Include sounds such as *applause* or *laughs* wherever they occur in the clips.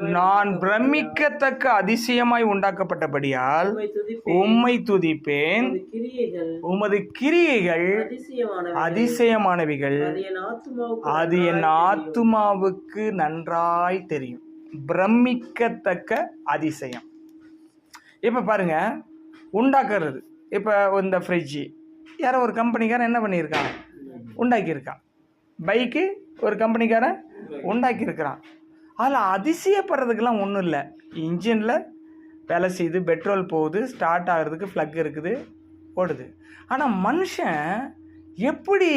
நான் பிரமிக்கத்தக்க அதிசயமாய் உண்டாக்கப்பட்டபடியால் உம்மை துதிப்பேன். உமது கிரியைகள் அதிசயமானவைகள். அது என் ஆத்துமாவுக்கு நன்றாய் தெரியும். பிரமிக்கத்தக்க அதிசயம். இப்போ பாருங்க உண்டாக்குறது. இப்போ இந்த ஃப்ரிட்ஜு யாரோ ஒரு கம்பெனிக்காரன் என்ன பண்ணியிருக்கான்? உண்டாக்கியிருக்கான். பைக்கு ஒரு கம்பெனிக்காரன் உண்டாக்கியிருக்கிறான். அதில் அதிசயப்படுறதுக்கெலாம் ஒன்றும் இல்லை. இன்ஜினில் வேலை செய்யுது பெட்ரோல் போகுது ஸ்டார்ட் ஆகிறதுக்கு ஃப்ளக் இருக்குது ஓடுது. ஆனால் மனுஷன் எப்படி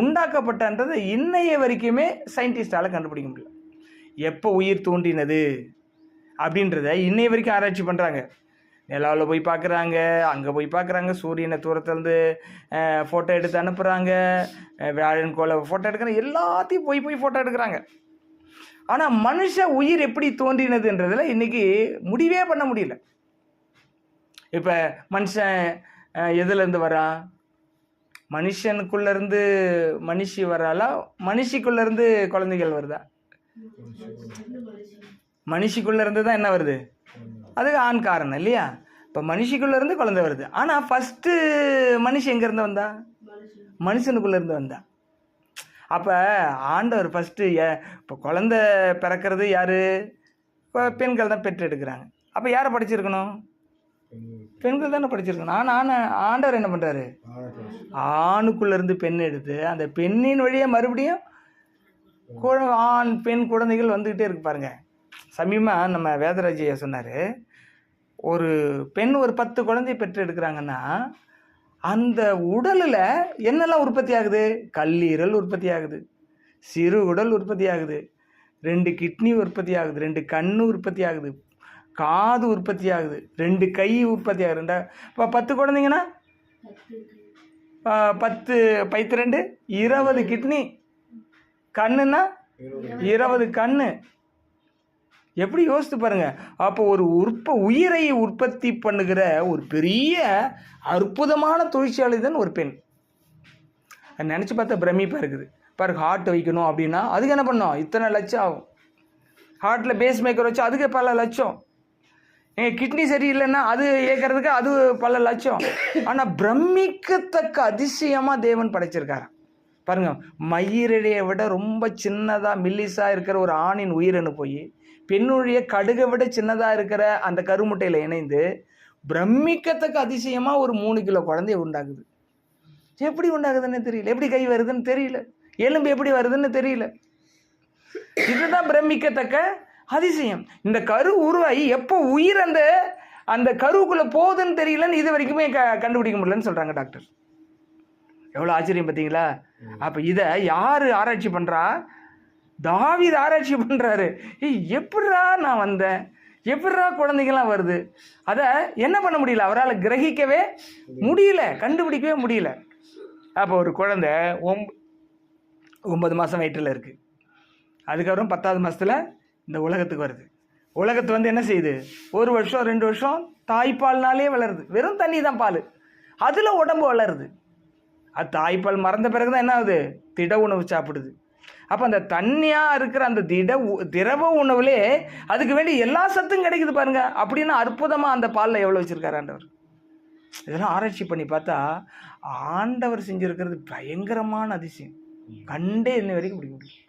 உண்டாக்கப்பட்டன்றதை இன்னைய வரைக்குமே சயின்டிஸ்டால் கண்டுபிடிக்க முடியல. எப்போ உயிர் தோன்றினது அப்படின்றத இன்னைய வரைக்கும் ஆராய்ச்சி பண்ணுறாங்க நிலாவில் போய் பார்க்குறாங்க அங்கே போய் பார்க்குறாங்க சூரியனை தூரத்துலேருந்து ஃபோட்டோ எடுத்து அனுப்புகிறாங்க வியாழன் கோலை ஃபோட்டோ எடுக்கிறாங்க எல்லாத்தையும் போய் போய் ஃபோட்டோ எடுக்கிறாங்க. ஆனால் மனுஷ உயிர் எப்படி தோன்றினதுன்றதில் இன்றைக்கி முடிவே பண்ண முடியல. இப்போ மனுஷன் எதுலேருந்து வரான் மனுஷனுக்குள்ளேருந்து மனுஷி வராலா மனுஷிக்குள்ளேருந்து குழந்தைகள் வருதா? மனுஷிக்குள்ளேருந்து தான் என்ன வருது? அது ஆண் காரணம் இல்லையா? இப்போ மனுஷிக்குள்ளேருந்து குழந்தை வருது. ஆனால் ஃபஸ்ட்டு மனுஷன் எங்கேருந்து வந்தா? மனுஷனுக்குள்ளேருந்து வந்தா. அப்போ ஆண்டவர் ஃபஸ்ட்டு இப்போ குழந்த பிறக்கிறது யார்? இப்போ பெண்கள் தான் பெற்று எடுக்கிறாங்க. அப்போ யாரை படிச்சிருக்கணும்? பெண்கள் தானே படிச்சிருக்கணும். ஆனால் ஆன ஆண்டவர் என்ன பண்ணுறாரு ஆணுக்குள்ளேருந்து பெண் எடுத்து அந்த பெண்ணின் வழியாக மறுபடியும் குழ- ஆண் பெண் குழந்தைகள் வந்துக்கிட்டே இருக்கு பாருங்க. சமீபமாக நம்ம வேதராஜையா சொன்னார் ஒரு பெண் ஒரு பத்து குழந்தைய பெற்று எடுக்கிறாங்கன்னா அந்த உடலில் என்னெல்லாம் உற்பத்தி ஆகுது? கல்லீரல் உற்பத்தி ஆகுது. சிறு உடல் உற்பத்தி ஆகுது. ரெண்டு கிட்னி உற்பத்தி ஆகுது. ரெண்டு கண்ணு உற்பத்தி ஆகுது. காது உற்பத்தி ஆகுது. ரெண்டு கை உற்பத்தி ஆகுது. ரெண்டா இப்போ பத்து குழந்தைங்கன்னா? பத்து பைத்து ரெண்டு? இருபது கிட்னி. கண்ணுன்னா? இருபது கண்ணு. எப்படி யோசித்து பாருங்க? அப்போ ஒரு உற்ப உயிரை உற்பத்தி பண்ணுகிற ஒரு பெரிய அற்புதமான தொழிற்சாலை தான் ஒரு பெண். நினச்சி பார்த்தா பிரமிப்பாக இருக்குது. பாருங்க ஹார்ட் வைக்கணும் அப்படின்னா அதுக்கு என்ன பண்ணோம் இத்தனை லட்சம் ஆகும். ஹார்ட்டில் பேஸ் மேக்கர் வச்சு அதுக்கு பல லட்சம். எங்கள் கிட்னி சரியில்லைன்னா அது ஏற்கிறதுக்கு அது பல லட்சம். ஆனால் பிரமிக்கத்தக்க அதிசயமாக தேவன் படைச்சிருக்கார் பாருங்கள் மயிரிழையை விட ரொம்ப சின்னதாக மில்லிஸாக இருக்கிற ஒரு ஆணின் உயிரணு போய் பெண்ணுடைய கடுகை விட சின்னதாக இருக்கிற அந்த கருமுட்டையில் இணைந்து பிரமிக்கத்தக்க அதிசயமாக ஒரு மூணு கிலோ குழந்தைய உண்டாகுது எப்படி உண்டாகுதுன்னு தெரியல. எப்படி கை வருதுன்னு தெரியல. எலும்பு எப்படி வருதுன்னு தெரியல. இதுதான் பிரமிக்கத்தக்க அதிசயம். இந்த கரு உருவாகி எப்போ உயிர் அந்த அந்த கருவுக்குள்ளே போகுதுன்னு தெரியலன்னு இது வரைக்குமே க கண்டுபிடிக்க முடியலன்னு சொல்கிறாங்க டாக்டர். எவ்வளோ ஆச்சரியம் பார்த்தீங்களா? அப்போ இதை யார் ஆராய்ச்சி பண்ணுறா தாவித ஆராய்ச்சி பண்ணுறாரு ஏய் எப்படிடா நான் வந்தேன்? எப்படா குழந்தைங்களாம் வருது? அதை என்ன பண்ண முடியல? அவரால் கிரகிக்கவே முடியல கண்டுபிடிக்கவே முடியல. அப்போ ஒரு குழந்தை ஒம் ஒம்பது மாதம் வயிற்றில் இருக்குது அதுக்கப்புறம் பத்தாவது மாதத்தில் இந்த உலகத்துக்கு வருது. உலகத்து வந்து என்ன செய்யுது? ஒரு வருஷம் ரெண்டு வருஷம் தாய்ப்பால்னாலே வளருது. வெறும் தண்ணி தான் பால். அதில் உடம்பு வளருது. அது தாய்ப்பால் மறந்த பிறகு தான் என்ன ஆகுது? திட உணவு சாப்பிடுது. அப்போ அந்த தண்ணியாக இருக்கிற அந்த திட உ- திரவ உணவுலே அதுக்கு வேண்டி எல்லா சத்தும் கிடைக்குது பாருங்க. அப்படின்னு அற்புதமாக அந்த பாலில் எவ்வளோ வச்சுருக்காரு ஆண்டவர்? இதெல்லாம் ஆராய்ச்சி பண்ணி பார்த்தா ஆண்டவர் செஞ்சுருக்கிறது பயங்கரமான அதிசயம். கண்டே இன்னை வரைக்கும் பிடிக்க முடியும்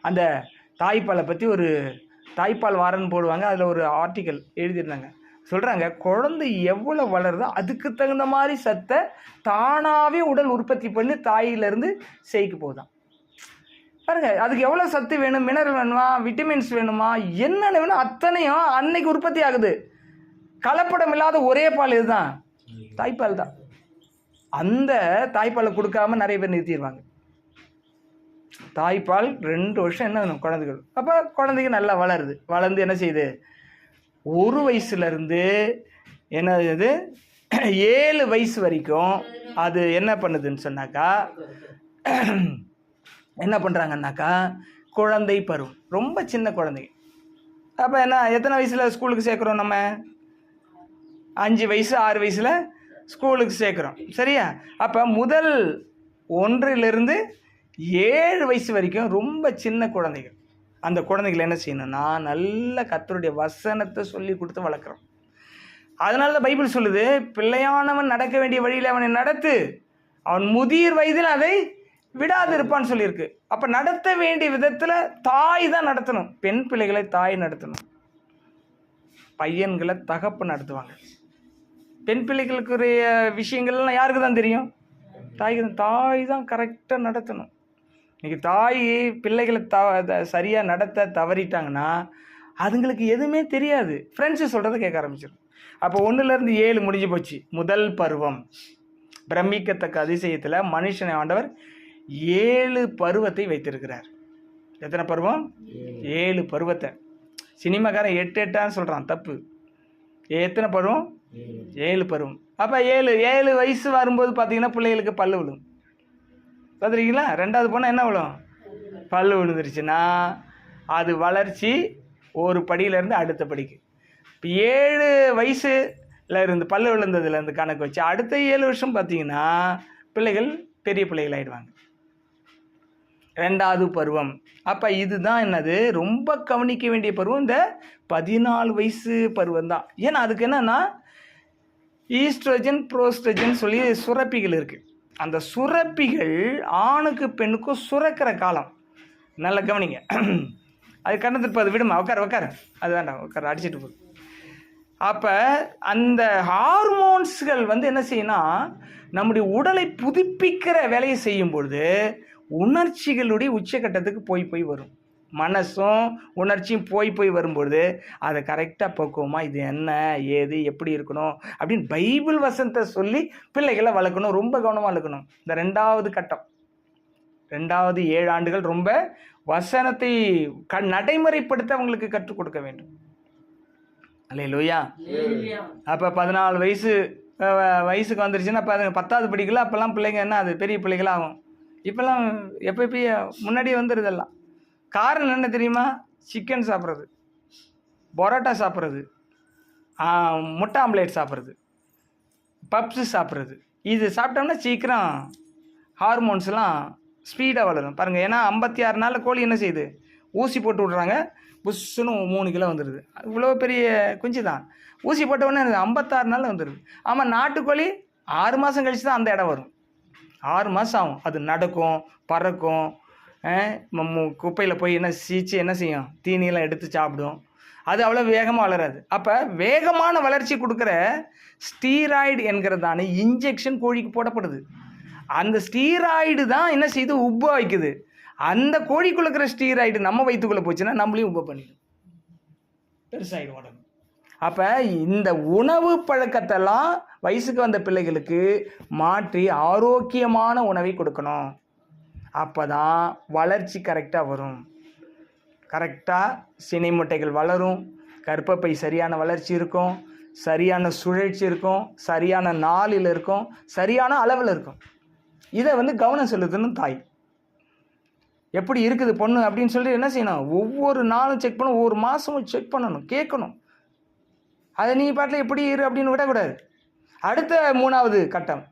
அந்த தாய்ப்பாலை பற்றி ஒரு தாய்ப்பால் வாரன்னு போடுவாங்க. அதில் ஒரு ஆர்டிக்கல் எழுதியிருந்தாங்க. சொல்கிறாங்க குழந்தை எவ்வளோ வளருதோ அதுக்கு தகுந்த மாதிரி சத்தை தானாகவே உடல் உற்பத்தி பண்ணி தாயிலிருந்து செய்க்கு போகுதாம். பாருங்கள் அதுக்கு எவ்வளோ சத்து வேணும்? மினரல் வேணுமா? விட்டமின்ஸ் வேணுமா? என்னென்ன வேணும் அத்தனையும் அன்னைக்கு உற்பத்தி ஆகுது. கலப்படம் இல்லாத ஒரே பால் இதுதான். தாய்ப்பால் தான். அந்த தாய்ப்பாலை கொடுக்காம நிறைய பேர் நிறுத்திடுவாங்க. தாய்ப்பால் ரெண்டு வருஷம் என்ன வேணும்? குழந்தைகள். அப்போ குழந்தைங்க நல்லா வளருது. வளர்ந்து என்ன செய்யுது? ஒரு வயசுலேருந்து என்ன இது? ஏழு வயசு வரைக்கும் அது என்ன பண்ணுதுன்னு சொன்னாக்கா என்ன பண்ணுறாங்கன்னாக்கா குழந்தை பருவம். ரொம்ப சின்ன குழந்தைங்க அப்போ என்ன எத்தனை வயசில் ஸ்கூலுக்கு சேர்க்குறோம் நம்ம? அஞ்சு வயசு ஆறு வயசில் ஸ்கூலுக்கு சேர்க்குறோம். சரியா? அப்போ முதல் ஒன்றிலிருந்து ஏழு வயசு வரைக்கும் ரொம்ப சின்ன குழந்தைகள். அந்த குழந்தைகள் என்ன செய்யணும்னா நல்ல கத்தருடைய வசனத்தை சொல்லி கொடுத்து வளர்க்குறோம். அதனால தான் பைபிள் சொல்லுது பிள்ளையானவன் நடக்க வேண்டிய வழியில் அவனை நடத்து. அவன் முதிர் வயதில் அதை விடாது இருப்பான்னு சொல்லியிருக்கு. அப்போ நடத்த வேண்டிய விதத்தில் தாய் தான் நடத்தணும். பெண் பிள்ளைகளை தாய் நடத்தணும். பையன்களை தகப்பு நடத்துவாங்க. பெண் பிள்ளைகளுக்குரிய விஷயங்கள்லாம் யாருக்கு தான் தெரியும்? தாய்க்கு தான். தாய் தான் கரெக்டாக நடத்தணும். இன்னைக்கு தாய் பிள்ளைகளை த சரியாக நடத்த தவறிட்டாங்கன்னா அதுங்களுக்கு எதுவுமே தெரியாது. ஃப்ரெண்ட்ஸு சொல்கிறத கேட்க ஆரம்பிச்சிடும் அப்போ ஒன்றுலேருந்து ஏழு முடிஞ்சு போச்சு. முதல் பருவம். பிரமிக்கத்தக்க அதிசயத்தில் மனுஷனை ஆண்டவர் ஏழு பருவத்தை வைத்திருக்கிறார். எத்தனை பருவம்? ஏழு. பருவத்தை. சினிமாக்காரன் எட்டு எட்டான்னு சொல்கிறான் தப்பு. எத்தனை பருவம்? ஏழு. பருவம். அப்போ ஏழு ஏழு வயசு வரும்போது பார்த்தீங்கன்னா பிள்ளைகளுக்கு பல்லு விழும். பார்த்துருக்கீங்களா ரெண்டாவது போனால் என்ன விழும்? பல்லு விழுந்துருச்சுன்னா அது வளர்ச்சி ஒரு படியிலேருந்து அடுத்த படிக்கு. இப்போ ஏழு வயசுல இருந்து பல்லு விழுந்ததுலேருந்து கணக்கு வச்சு அடுத்த ஏழு வருஷம் பார்த்தீங்கன்னா பிள்ளைகள் பெரிய பிள்ளைகள் ஆயிடுவாங்க. ரெண்டாவது பருவம். அப்போ இதுதான் என்னது? ரொம்ப கவனிக்க வேண்டிய பருவம். இந்த பதினாலு வயசு பருவம் தான் ஏன்னா அதுக்கு என்னன்னா ஈஸ்ட்ரஜன் ப்ரோஸ்ட்ரஜன் சொல்லி சுரப்பிகள் இருக்குது அந்த சுரப்பிகள் ஆணுக்கு பெண்ணுக்கும் சுரக்கிற காலம். நல்லா கவனிங்க. அது கடந்துட்டு அது விடுமா? உட்கார உட்கார. அது வேண்டாம் உட்கார அடிச்சிட்டு போகுது அப்போ அந்த ஹார்மோன்ஸ்கள் வந்து என்ன செய்யணும்னா நம்முடைய உடலை புதுப்பிக்கிற வேலையை செய்யும் பொழுது உணர்ச்சிகளுடைய உச்சக்கட்டத்துக்கு போய் போய் வரும். மனசும் உணர்ச்சியும் போய் போய் வரும்பொழுது அதை கரெக்டாக பக்குவமாக இது என்ன? ஏது? எப்படி இருக்கணும்? அப்படின்னு பைபிள் வசனத்தை சொல்லி பிள்ளைகளை வளர்க்கணும். ரொம்ப கவனமாக வளர்க்கணும். இந்த ரெண்டாவது கட்டம். ரெண்டாவது ஏழு ஆண்டுகள் ரொம்ப வசனத்தை க நடைமுறைப்படுத்த அவங்களுக்கு கற்றுக் கொடுக்க வேண்டும். அல்லையா ஹalleluya. அப்போ பதினாலு வயசு வயசுக்கு வந்துருச்சுன்னா பத பத்தாவது படிக்கல அப்போல்லாம் பிள்ளைங்க என்ன அது பெரிய பிள்ளைகளாகும். இப்போல்லாம் எப்போ எப்பயே முன்னாடியே வந்துடுதெல்லாம் காரணம் என்ன தெரியுமா? சிக்கன் சாப்பிட்றது. பரோட்டா சாப்பிட்றது. முட்டை ஆம்லேட் சாப்பிட்றது. பப்ஸு சாப்பிட்றது. இது சாப்பிட்டோம்னா சீக்கிரம் ஹார்மோன்ஸ்லாம் ஸ்பீடாக வளரும். பாருங்கள் ஏன்னா ஐம்பத்தி ஆறு நாளில் கோழி என்ன செய்யுது? ஊசி போட்டு விட்றாங்க. புஷ்ஷுன்னு மூணு கிலோ வந்துடுது இவ்வளோ பெரிய குஞ்சு தான். ஊசி போட்ட உடனே எனக்கு ஐம்பத்தாறு நாளில் வந்துடுது ஆமாம் நாட்டுக்கோழி ஆறு மாதம் கழிச்சு தான் அந்த இடம் வரும். ஆறு மாதம் ஆகும். அது நடக்கும் பறக்கும். குப்பையில் போய் என்ன சீச்சு என்ன செய்யும்? தீனியெல்லாம் எடுத்து சாப்பிடும். அது அவ்வளோ வேகமாக வளராது. அப்போ வேகமான வளர்ச்சி கொடுக்குற ஸ்டீராய்டு என்கிறதான இன்ஜெக்ஷன் கோழிக்கு போடப்படுது. அந்த ஸ்டீராய்டு தான் என்ன செய்யுது உப்ப வைக்குது அந்த கோழிக்குள்ள இருக்கிற ஸ்டீராய்டு நம்ம வயிற்றுக்குள்ளே போச்சுன்னா நம்மளையும் உப்ப பண்ணிடும். பெருசாகிடும் உடம்பு. அப்போ இந்த உணவு பழக்கத்தெல்லாம் வயசுக்கு வந்த பிள்ளைகளுக்கு மாற்றி ஆரோக்கியமான உணவை கொடுக்கணும். அப்போ தான் வளர்ச்சி கரெக்டாக வரும். கரெக்டாக சினை முட்டைகள் வளரும். கர்ப்பப்பை சரியான வளர்ச்சி இருக்கும். சரியான சுழற்சி இருக்கும். சரியான நாளில் இருக்கும். சரியான அளவில் இருக்கும். இதை வந்து கவனம் செலுத்தணும் தாய். எப்படி இருக்குது பொண்ணு அப்படின்னு சொல்லிட்டு என்ன செய்யணும்? ஒவ்வொரு நாளும் செக் பண்ணணும். ஒவ்வொரு மாதமும் செக் பண்ணணும். கேட்கணும். அதை நீ பாட்டில் எப்படி இரு அப்படின்னு விடக்கூடாது. அடுத்த மூணாவது கட்டம்.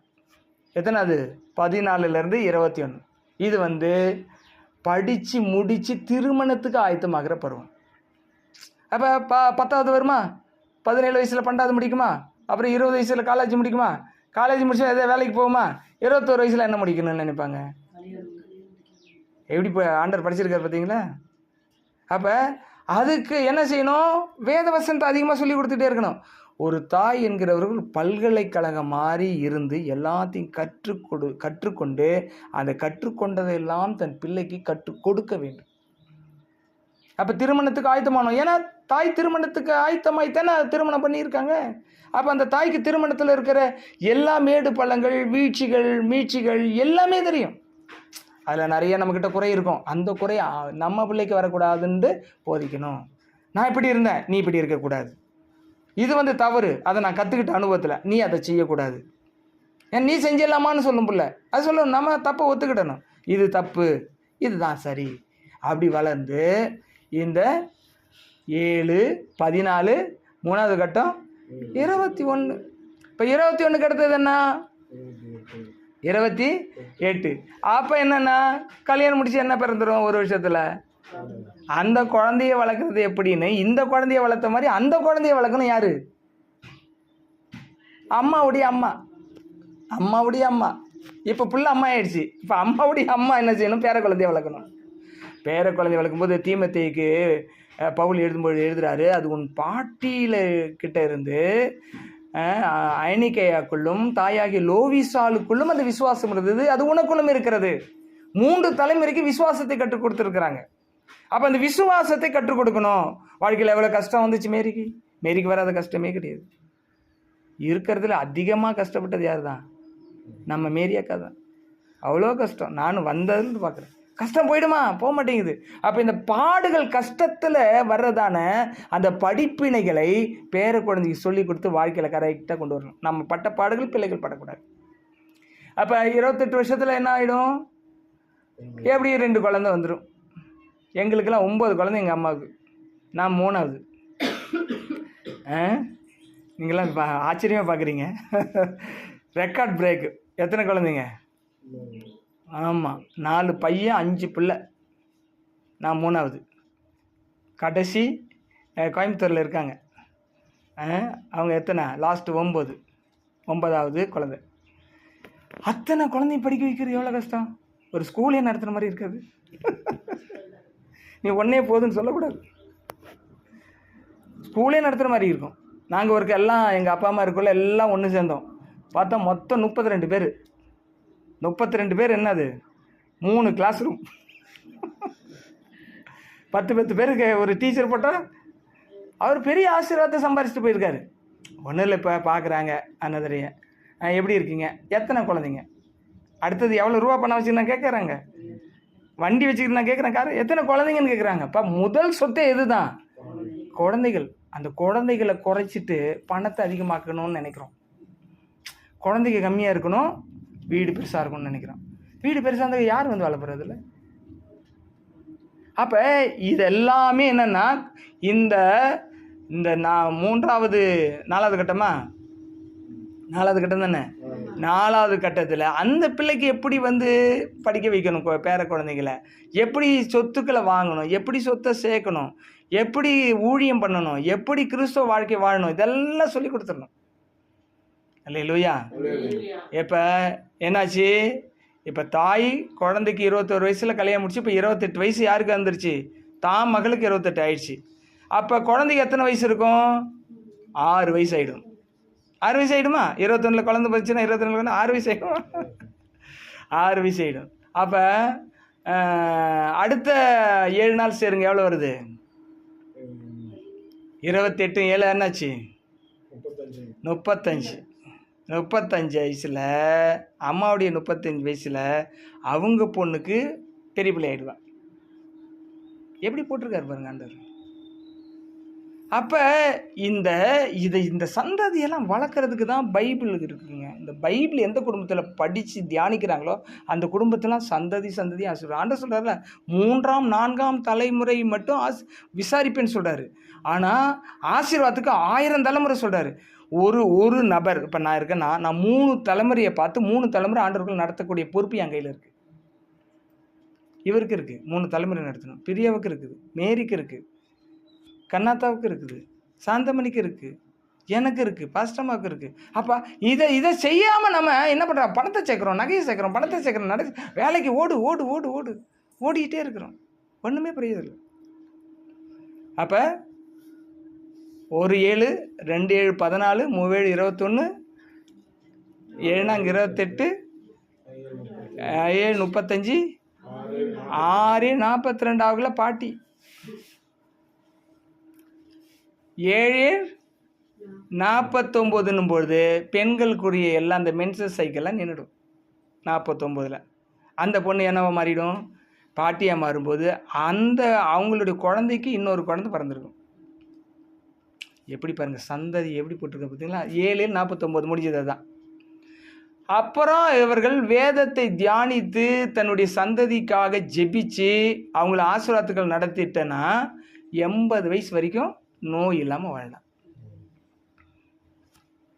எத்தனாவது? பதினாலுலேருந்து இருபத்தி ஒன்று இது வந்து படித்து முடித்து திருமணத்துக்கு ஆயத்தமாகிற பருவம். அப்போ ப பத்தாவது வருமா? பதினேழு வயசில் பன்னெண்டாவது முடிக்குமா? அப்புறம் இருபது வயசில் காலேஜ் முடிக்குமா? காலேஜ் முடிச்சா எதாவது வேலைக்கு போகுமா? இருபத்தோரு வயசில் என்ன முடிக்கணும்னு நினைப்பாங்க? எப்படி இப்போ ஆண்டர் படிச்சிருக்காரு பார்த்தீங்களா அப்போ அதுக்கு என்ன செய்யணும்? வேத வசனத்தை அதிகமாக சொல்லி கொடுத்துட்டே இருக்கணும். ஒரு தாய் என்கிறவர்கள் பல்கலைக்கழகம் மாதிரி இருந்து எல்லாத்தையும் கற்றுக்கொடு கற்றுக்கொண்டு அந்த கற்றுக்கொண்டதையெல்லாம் தன் பிள்ளைக்கு கற்றுக் கொடுக்க வேண்டும். அப்போ திருமணத்துக்கு ஆயத்தமானோம். ஏன்னா தாய் திருமணத்துக்கு ஆயத்தமாய்த்தானே திருமணம் பண்ணியிருக்காங்க. அப்போ அந்த தாய்க்கு திருமணத்தில் இருக்கிற எல்லா மேடு பள்ளங்கள் வீழ்ச்சிகள் மீழ்ச்சிகள் எல்லாமே தெரியும். அதில் நிறைய நம்மக்கிட்ட குறை இருக்கும். அந்த குறை நம்ம பிள்ளைக்கு வரக்கூடாதுன்னு போதிக்கணும். நான் இப்படி இருந்தேன் நீ இப்படி இருக்கக்கூடாது. இது வந்து தவறு. அதை நான் கற்றுக்கிட்ட அனுபவத்தில். நீ அதை செய்யக்கூடாது. ஏன் நீ செஞ்சிடலாமான்னு சொல்லும் புள்ள. அது சொல்லணும் நம்ம தப்பை ஒத்துக்கிடணும். இது தப்பு. இதுதான் சரி. அப்படி வளர்ந்து இந்த ஏழு பதினாலு மூணாவது கட்டம் இருபத்தி ஒன்று இப்போ இருபத்தி ஒன்றுக்கு அடுத்தது என்ன? இருபத்தி எட்டு. அப்போ என்னென்னா கல்யாணம் முடிச்சு என்ன பிறந்துடும் ஒரு வருஷத்தில்? அந்த குழந்தைய வளர்க்குறது எப்படின்னு இந்த குழந்தைய வளர்த்த மாதிரி அந்த குழந்தைய வளர்க்கணும் யாரு? அம்மாவுடைய அம்மா. அம்மாவுடைய அம்மா. இப்போ புள்ள அம்மா ஆயிடுச்சு. இப்போ அம்மாவுடைய அம்மா என்ன செய்யணும்? பேர குழந்தைய வளர்க்கணும். பேர குழந்தைய வளர்க்கும்போது தீமத்தைக்கு பவுல் எழுதும்போது எழுதுறாரு அது உன் பாட்டியில் கிட்ட இருந்து அயனிக்கையாக்குள்ளும் தாயாகி லோவிசாலுக்குள்ளும் அந்த விசுவாசம் இருந்தது. அது உனக்குள்ளும் இருக்கிறது. மூன்று தலைமுறைக்கு விசுவாசத்தை கற்றுக் கொடுத்துருக்குறாங்க. அப்போ அந்த விசுவாசத்தை கற்றுக் கொடுக்கணும். வாழ்க்கையில் எவ்வளோ கஷ்டம் வந்துச்சு மேரிக்கு? மேரிக்கு வராத கஷ்டமே கிடையாது. இருக்கிறதுல அதிகமாக கஷ்டப்பட்டது யார் தான் நம்ம மேரி அக்கா தான் அவ்வளோ கஷ்டம். நானும் வந்ததுன்னு பார்க்குறேன். கஷ்டம் போயிடுமா? போக மாட்டேங்குது. அப்போ இந்த பாடுகள் கஷ்டத்தில் வர்றதான அந்த படிப்பினைகளை பேர குழந்தைக்கு சொல்லி கொடுத்து வாழ்க்கையில் கரெக்டாக கொண்டு வரணும். நம்ம பட்ட பாடுகள் பிள்ளைகள் படக்கூடாது. அப்போ இருபத்தெட்டு வருஷத்தில் என்ன ஆகிடும் எப்படி ரெண்டு குழந்தை வந்துடும் எங்களுக்கெல்லாம் ஒம்பது குழந்தை எங்கள் அம்மாவுக்கு. நான் மூணாவது. நீங்களாம் ஆச்சரியமாக பார்க்குறீங்க ரெக்கார்ட் *laughs* பிரேக்கு எத்தனை குழந்தைங்க? ஆமாம் நாலு பையன் அஞ்சு பிள்ளை. நான் மூணாவது. கடைசி கோயம்புத்தூரில் இருக்காங்க. ஆ, அவங்க எத்தனை? லாஸ்ட்டு ஒம்பது. ஒன்பதாவது குழந்தை. அத்தனை குழந்தையும் படிக்க வைக்கிறது எவ்வளோ கஷ்டம்? ஒரு ஸ்கூலே நடத்துகிற மாதிரி இருக்காது. நீ ஒன்றே போதுன்னு சொல்லக்கூடாது. ஸ்கூலே நடத்துகிற மாதிரி இருக்கும். நாங்கள் ஒருக்க எல்லாம் எங்கள் அப்பா அம்மா இருக்குள்ள எல்லாம் ஒன்று சேர்ந்தோம். பார்த்தா மொத்தம் முப்பத்தி ரெண்டு பேர். முப்பத்தி ரெண்டு பேர் என்னது? மூணு கிளாஸ் ரூம் பத்து பத்து பேருக்கு ஒரு டீச்சர் போட்டால் அவர் பெரிய ஆசீர்வாதத்தை சம்பாரிச்சிட்டு போயிருக்காரு. ஒன்றும் இல்லை இப்போ பார்க்குறாங்க அன்னதரைய எப்படி இருக்கீங்க? எத்தனை குழந்தைங்க? அடுத்தது எவ்வளோ ரூபா பணம் வச்சுருந்தா கேட்குறாங்க வண்டி வச்சுக்கிட்டு நான் கேட்குறேன் கார். எத்தனை குழந்தைங்கன்னு கேட்குறாங்க இப்போ முதல் சொத்தே இதுதான். குழந்தைகள் அந்த குழந்தைகளை குறைச்சிட்டு பணத்தை அதிகமாக்கணும்னு நினைக்கிறோம். குழந்தைங்க கம்மியாக இருக்கணும். வீடு பெருசாக இருக்கணும்னு நினைக்கிறோம் வீடு பெருசாக இருந்தால் யார் வந்து வாழ அப்போ இது எல்லாமே என்னென்னா இந்த இந்த நான் மூன்றாவது நாலாவது கட்டமா? நாலாவது கட்டம் தானே? நாலாவது கட்டத்தில் அந்த பிள்ளைக்கு எப்படி வந்து படிக்க வைக்கணும் பேர குழந்தைகளை? எப்படி சொத்துக்களை வாங்கணும்? எப்படி சொத்தை சேர்க்கணும்? எப்படி ஊழியம் பண்ணணும்? எப்படி கிறிஸ்துவ வாழ்க்கை வாழணும்? இதெல்லாம் சொல்லி கொடுத்துடணும். இல்லையா இப்போ என்னாச்சு? இப்போ தாய் குழந்தைக்கு இருபத்தோரு வயசில் கல்யாணம் முடிச்சு இப்போ இருபத்தெட்டு வயசு யாருக்கு வந்துருச்சு? தான் மகளுக்கு இருபத்தெட்டு ஆயிடுச்சு. அப்போ குழந்தைக்கு எத்தனை வயசு இருக்கும்? ஆறு வயசு ஆகிடும் ஆறு வயசு ஆகிடுமா இருபத்தொன்னில் குழந்தை போச்சுன்னா இருபத்தொன்னில் ஆறு வயசு ஆகிடும் ஆறு வயசு ஆகிடும் அப்போ அடுத்த ஏழு நாள் சேருங்க எவ்வளோ வருது? இருபத்தெட்டு. ஏழு என்னாச்சு? முப்பத்தஞ்சு. முப்பத்தஞ்சு வயசில் அம்மாவுடைய முப்பத்தஞ்சு வயசில் அவங்க பொண்ணுக்கு பெரிய பிள்ளை ஆயிடுவா. எப்படி போட்டிருக்காரு பாருங்க ஆண்டவர். அப்போ இந்த இதை இந்த சந்ததியெல்லாம் வளர்க்குறதுக்கு தான் பைபிள் இருக்குங்க. இந்த பைபிள் எந்த குடும்பத்தில் படித்து தியானிக்கிறாங்களோ அந்த குடும்பத்தெல்லாம் சந்ததி சந்ததி ஆசிரியர் ஆண்ட சொல்கிறார்ல மூன்றாம் நான்காம் தலைமுறை மட்டும் ஆஸ் விசாரிப்பேன்னு சொல்கிறாரு ஆனால் ஆசீர்வாதத்துக்கு ஆயிரம் தலைமுறை சொல்கிறாரு ஒரு ஒரு நபர் இப்போ நான் இருக்கேன்னா நான் மூணு தலைமுறையை பார்த்து மூணு தலைமுறை ஆண்டவர்கள் நடத்தக்கூடிய பொறுப்பு என் கையில் இருக்குது இவருக்கு இருக்குது மூணு தலைமுறை நடத்தணும். பெரியவுக்கு இருக்குது. மேரிக்கு இருக்குது கண்ணாத்தாவுக்கு இருக்குது சாந்தமணிக்கு இருக்குது எனக்கு இருக்குது பாஸ்டமாவுக்கு இருக்குது அப்போ இதை இதை செய்யாமல் நம்ம என்ன பண்ணுறோம் பணத்தை சேர்க்குறோம் நகையை சேர்க்குறோம் பணத்தை சேர்க்குறோம் நட வேலைக்கு ஓடு ஓடு ஓடு ஓடு ஓடிக்கிட்டே இருக்கிறோம். ஒன்றுமே புரியுது அப்போ ஒரு ஏழு ரெண்டு ஏழு பதினாலு மூவேழு இருபத்தொன்று ஏழாங்க இருபத்தெட்டு ஏழு முப்பத்தஞ்சு ஆறு நாற்பத்தி ரெண்டு ஆகுல பாட்டி. ஏழு நாற்பத்தொம்போதுன்னும் பொழுது பெண்களுக்குரிய எல்லாம் அந்த மென்சஸ் சைக்கிள்லாம் நின்றுடும். நாற்பத்தொம்போதில் அந்த பொண்ணு என்னவா மாறிடும்? பாட்டியாக மாறும்போது அந்த அவங்களுடைய குழந்தைக்கு இன்னொரு குழந்தை பிறந்திருக்கும். எப்படி பாருங்கள் சந்ததி எப்படி போட்டிருக்க பார்த்தீங்களா? ஏழு நாற்பத்தொம்போது முடிஞ்சது அதுதான். அப்புறம் இவர்கள் வேதத்தை தியானித்து தன்னுடைய சந்ததிக்காக ஜெபிச்சு அவங்கள ஆசீர்வாதத்துக்கள் நடத்திட்டேன்னா எண்பது வயசு வரைக்கும் நோய் இல்லாமல் வாழலாம்.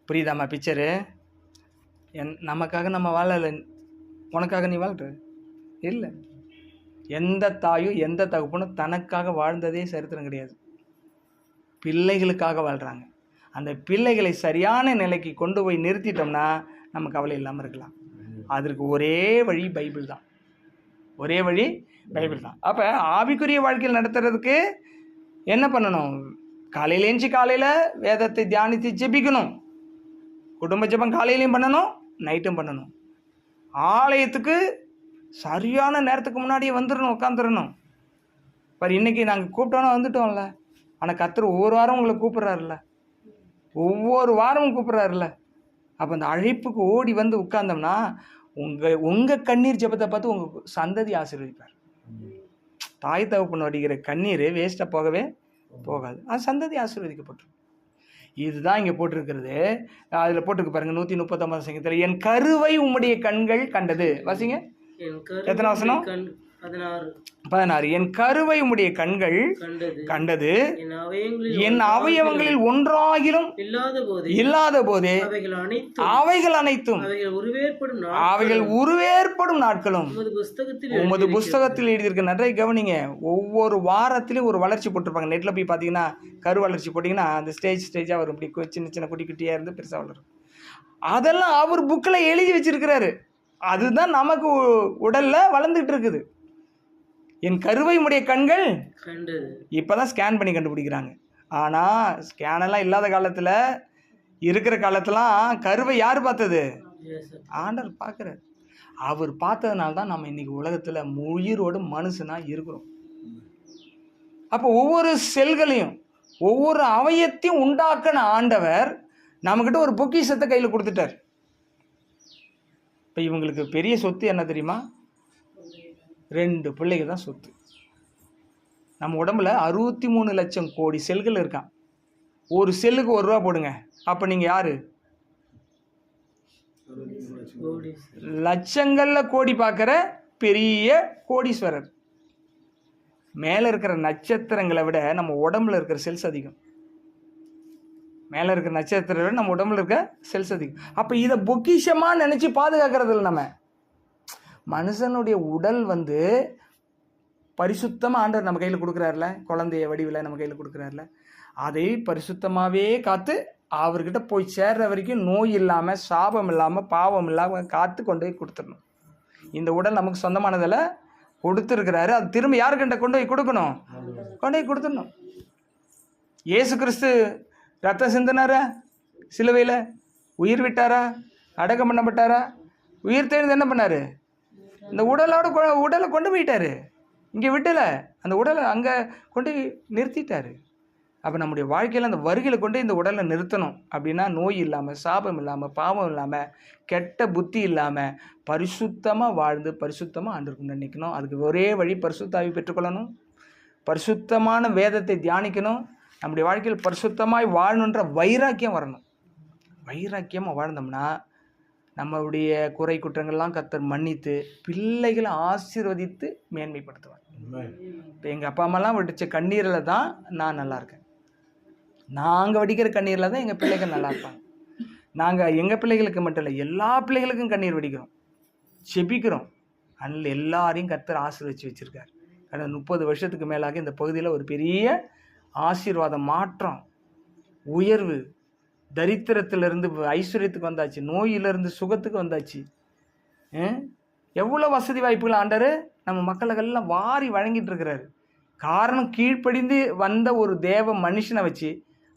புரியுதாம்மா பிக்சரு என் நமக்காக நம்ம வாழலை. உனக்காக நீ வாழ்ற? இல்லை. எந்த தாயும் எந்த தகப்பனும் தனக்காக வாழ்ந்ததே சரித்திரம் கிடையாது. பிள்ளைகளுக்காக வாழ்கிறாங்க அந்த பிள்ளைகளை சரியான நிலைக்கு கொண்டு போய் நிறுத்திட்டோம்னா நம்ம கவலை இல்லாமல் இருக்கலாம். அதற்கு ஒரே வழி பைபிள் தான். ஒரே வழி பைபிள் தான். அப்போ ஆவிக்குரிய வாழ்க்கையில் நடத்துறதுக்கு என்ன பண்ணணும்? காலையில் ஏஞ்சி காலையில் வேதத்தை தியானித்து ஜெபிக்கணும். குடும்ப ஜெபம் காலையிலையும் பண்ணணும் நைட்டும் பண்ணணும். ஆலயத்துக்கு சரியான நேரத்துக்கு முன்னாடியே வந்துடணும் உட்காந்துடணும் பாரு இன்றைக்கி நாங்கள் கூப்பிட்டோன்னா வந்துட்டோம்ல. ஆனால் கத்தர் ஒவ்வொரு வாரம் உங்களை கூப்பிட்றாருல்ல. ஒவ்வொரு வாரமும் கூப்பிட்றாருல்ல. அப்போ அந்த அழைப்புக்கு ஓடி வந்து உட்கார்ந்தோம்னா உங்கள் உங்கள் கண்ணீர் ஜெபத்தை பார்த்து உங்கள் சந்ததி ஆசீர்வதிப்பார். தாய் தகப்பன் அடிக்கிற கண்ணீர் வேஸ்ட்டாக போகவே போகாது. அது சந்ததி ஆசீர்வதிக்கப்பட்டிருக்கும் இதுதான் இங்கே போட்டிருக்கிறது. அதில் போட்டிருக்கு பாருங்க நூற்றி முப்பத்தொம்பது சங்கத்தில் என் கருவை உம்முடைய கண்கள் கண்டது. வாசிங்க. எத்தனை வசனம்? பதினாறு. என் கருவை உம்முடைய கண்கள் கண்டது. என் அவயவங்களில் ஒன்றாகிலும் இல்லாத போது இல்லாத போதே அவைகள் அனைத்தும் அவைகள் உருவேற்படும் நாட்களும் உமது புஸ்தகத்தில் எழுதியிருக்க நிறைய கவனிங்க. ஒவ்வொரு வாரத்திலையும் ஒரு வளர்ச்சி போட்டிருப்பாங்க. நெட்டில் போய் பார்த்தீங்கன்னா கரு வளர்ச்சி போட்டிங்கன்னா அந்த ஸ்டேஜ் ஸ்டேஜாக வரும். இப்படி சின்ன சின்ன குட்டி குட்டியாக இருந்து பெருசாக வளரும். அதெல்லாம் அவர் புக்கில் எழுதி வச்சிருக்கிறாரு. அதுதான் நமக்கு உடல்ல வளர்ந்துட்டு இருக்குது. என் கருவை உடைய கண்கள் கண்டது. இப்போ தான் ஸ்கேன் பண்ணி கண்டுபிடிக்கிறாங்க. ஆனால் ஸ்கேனெல்லாம் இல்லாத காலத்தில் இருக்கிற காலத்துலாம் கருவை யார் பார்த்தது. ஆண்டவர் பார்க்குறாரு. அவர் பார்த்ததுனால தான் நம்ம இன்னைக்கு உலகத்தில் உயிரோடு மனுஷனாக இருக்கிறோம். அப்போ ஒவ்வொரு செல்களையும் ஒவ்வொரு அவயத்தையும் உண்டாக்கின ஆண்டவர் நம்மக்கிட்ட ஒரு பொக்கிஷத்தை கையில் கொடுத்துட்டார். இப்போ இவங்களுக்கு பெரிய சொத்து என்ன தெரியுமா? ரெண்டு பிள்ளைங்க தான் சொத்து. நம்ம உடம்புல அறுபத்தி மூணு லட்சம் கோடி செல்கள் இருக்கான். ஒரு செல்லுக்கு ஒரு ரூபா போடுங்க. அப்போ நீங்கள் யார்? லட்சங்களில் கோடி பார்க்குற பெரிய கோடீஸ்வரர். மேலே இருக்கிற நட்சத்திரங்களை விட நம்ம உடம்புல இருக்கிற செல்ஸ் அதிகம். மேலே இருக்கிற நட்சத்திரத்தை விட நம்ம உடம்புல இருக்க செல்ஸ் அதிகம். அப்போ இதை பொக்கிஷமாக நினச்சி பாதுகாக்கிறது இல்லை நம்ம. மனுஷனுடைய உடல் வந்து பரிசுத்தமாக ஆண்டவர் நம்ம கையில் கொடுக்குறாருல? குழந்தைய வடிவில் நம்ம கையில் கொடுக்குறாருல? அதை பரிசுத்தமாகவே காத்து அவர்கிட்ட போய் சேர்ற வரைக்கும் நோய் இல்லாமல் சாபம் இல்லாமல் பாவம் இல்லாமல் காத்து கொண்டு போய் கொடுத்துடணும். இந்த உடல் நமக்கு சொந்தமானதில் கொடுத்துருக்கிறாரு. அது திரும்ப யாருக்கிட்ட கொண்டு போய் கொடுக்கணும்? கொண்டு போய் கொடுத்துடணும். இயேசு கிறிஸ்து ரத்தம் சிந்தினாரா? சிலுவையில் உயிர் விட்டாரா? அடக்கம் பண்ணப்பட்டாரா? உயிர் தேர்ந்து என்ன பண்ணார்? இந்த உடலோட கொ- உடலை கொண்டு போயிட்டாரு. இங்கே விட்டலை. அந்த உடலை அங்கே கொண்டு போய் நிறுத்திட்டாரு. அப்போ நம்முடைய வாழ்க்கையில் அந்த வருகையில் கொண்டு இந்த உடலை நிறுத்தணும். அப்படின்னா நோய் இல்லாமல் சாபம் இல்லாமல் பாவம் இல்லாமல் கெட்ட புத்தி இல்லாமல் பரிசுத்தமாக வாழ்ந்து பரிசுத்தமாக ஆண்டுக்கு நினைக்கணும் அதுக்கு ஒரே வழி பரிசுத்தாவி பெற்றுக்கொள்ளணும். பரிசுத்தமான வேதத்தை தியானிக்கணும். நம்முடைய வாழ்க்கையில் பரிசுத்தமாய் வாழணுன்ற வைராக்கியம் வரணும். வைராக்கியமாக வாழ்ந்தோம்னா நம்மளுடைய குறை குற்றங்கள்லாம் கத்தர் மன்னித்து பிள்ளைகளை ஆசீர்வதித்து மேன்மைப்படுத்துவார். இப்போ எங்கள் அப்பா அம்மாலாம் வடித்த கண்ணீரில் தான் நான் நல்லா இருக்கேன். நாங்கள் வடிக்கிற கண்ணீரில் தான் எங்கள் பிள்ளைகள் நல்லா இருப்பாங்க. நாங்கள் எங்கள் பிள்ளைகளுக்கு மட்டும் இல்லை எல்லா பிள்ளைகளுக்கும் கண்ணீர் வடிக்கிறோம். செபிக்கிறோம். அதில் எல்லாரையும் கத்தர் ஆசீர்வச்சு வச்சுருக்கார். கடந்த முப்பது வருஷத்துக்கு மேலாக இந்த பகுதியில் ஒரு பெரிய ஆசீர்வாத மாற்றம் உயர்வு தரித்திரத்திலிருந்து ஐஸ்வர்யத்துக்கு வந்தாச்சு நோயிலிருந்து சுகத்துக்கு வந்தாச்சு. எவ்வளோ வசதி வாய்ப்புகள் ஆண்டார் நம்ம மக்களுக்கெல்லாம் வாரி வழங்கிட்டு இருக்கிறாரு. காரணம் கீழ்ப்படிந்து வந்த ஒரு தேவ மனுஷனை வச்சு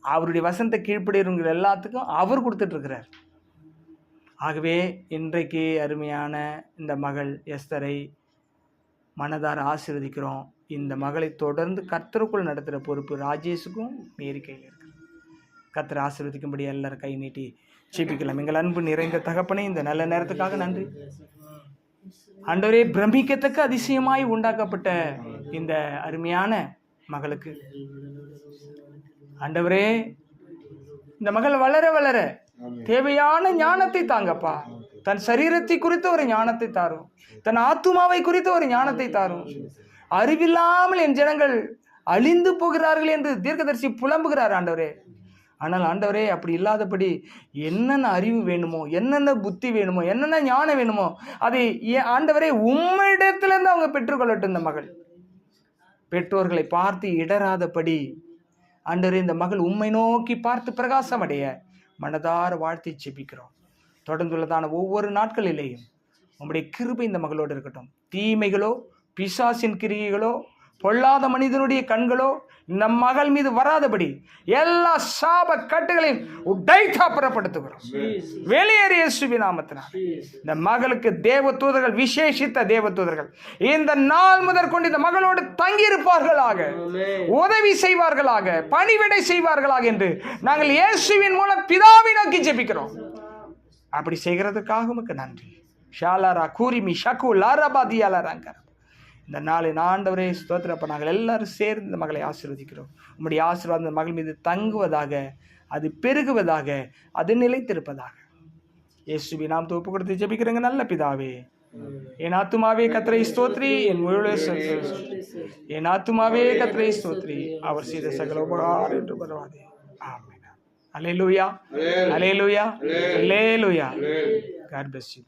அவருடைய வசந்த கீழ்ப்படுகிறவங்க எல்லாத்துக்கும் அவர் கொடுத்துட்ருக்கிறார் ஆகவே இன்றைக்கு அருமையான இந்த மகள் எஸ்தரை மனதார ஆசீர்வதிக்கிறோம். இந்த மகளை தொடர்ந்து கர்த்தருக்குள் நடத்துகிற பொறுப்பு ராஜேஷுக்கும் மேரி கையில் கர்த்தர் ஆசீர்வதிக்கும்படி எல்லாரும் கை நீட்டி ஜெபிக்கலாம். எங்கள் அன்பு நிறைந்த தகப்பனே இந்த நல்ல நேரத்துக்காக நன்றி. ஆண்டவரே பிரமிக்கத்தக்க அதிசயமாய் உண்டாக்கப்பட்ட இந்த அருமையான மகளுக்கு. ஆண்டவரே இந்த மகள் வளர வளர தேவையான ஞானத்தை தாங்கப்பா. தன் சரீரத்தை குறித்த ஒரு ஞானத்தை தாரும். தன் ஆத்துமாவை குறித்த ஒரு ஞானத்தை தாரும். அறிவில்லாமல் என் ஜனங்கள் அழிந்து போகிறார்கள் என்று தீர்க்கதரிசி புலம்புகிறார் ஆண்டவரே. ஆனால் ஆண்டவரே அப்படி இல்லாதபடி என்னென்ன அறிவு வேணுமோ என்னென்ன புத்தி வேணுமோ என்னென்ன ஞானம் வேணுமோ அதை ஏ- ஆண்டவரே உம்மிடத்துலேருந்து அவங்க பெற்றுக்கொள்ளட்டும் இந்த மகள். பெற்றோர்களை பார்த்து இடராதபடி ஆண்டவரே இந்த மகள் உம்மை நோக்கி பார்த்து பிரகாசம் அடைய மனதார வாழ்த்தி ஜெபிக்கிறோம். தொடர்ந்துள்ளதான ஒவ்வொரு நாட்களிலேயும் உங்களுடைய கிருபை இந்த மகளோடு இருக்கட்டும். தீமைகளோ பிசாசின் கிரியைகளோ பொல்லாத மனிதனுடைய கண்களோ நம் மகள் மீது வராதபடி எல்லா சாப கட்டுகளையும் உடைத்தா புறப்படுத்துகிறோம். வெளியேறிய இயேசுவி நாமத்தினால். இந்த மகளுக்கு தேவ தூதர்கள் விசேஷித்த தேவ தூதர்கள் இந்த நாள் முதற்கொண்டு இந்த மகளோடு தங்கியிருப்பார்களாக. உதவி செய்வார்களாக பணிவிடை செய்வார்களாக என்று நாங்கள் இயேசுவின் மூலம் பிதாவை நோக்கி ஜெபிக்கிறோம். அப்படி செய்கிறதுக்காக உமக்கு நன்றி. ஷாலாரா கூரிமி ஷகு லாரபாதியாலராங்க இந்த நாளின் ஆண்டவரே ஸ்தோத்திரப்ப நாங்கள் எல்லாரும் சேர்ந்து இந்த மகளை ஆசீர்வதிக்கிறோம். உம்முடைய ஆசீர்வாதம் இந்த மகள் மீது தங்குவதாக அது பெருகுவதாக அது நிலைத்திருப்பதாக. இயேசுவி நாம் தோப்பு கொடுத்து ஜெபிக்கிறங்க. நல்ல பிதாவே என் ஆத்துமாவே கத்திரை ஸ்தோத்ரி. என் முழு. என் ஆத்துமாவே கத்திரை ஸ்தோத்ரி. அவர் செய்த சகல உபகாரம் என்று பரவாதே ஆமென். bless you. God bless you.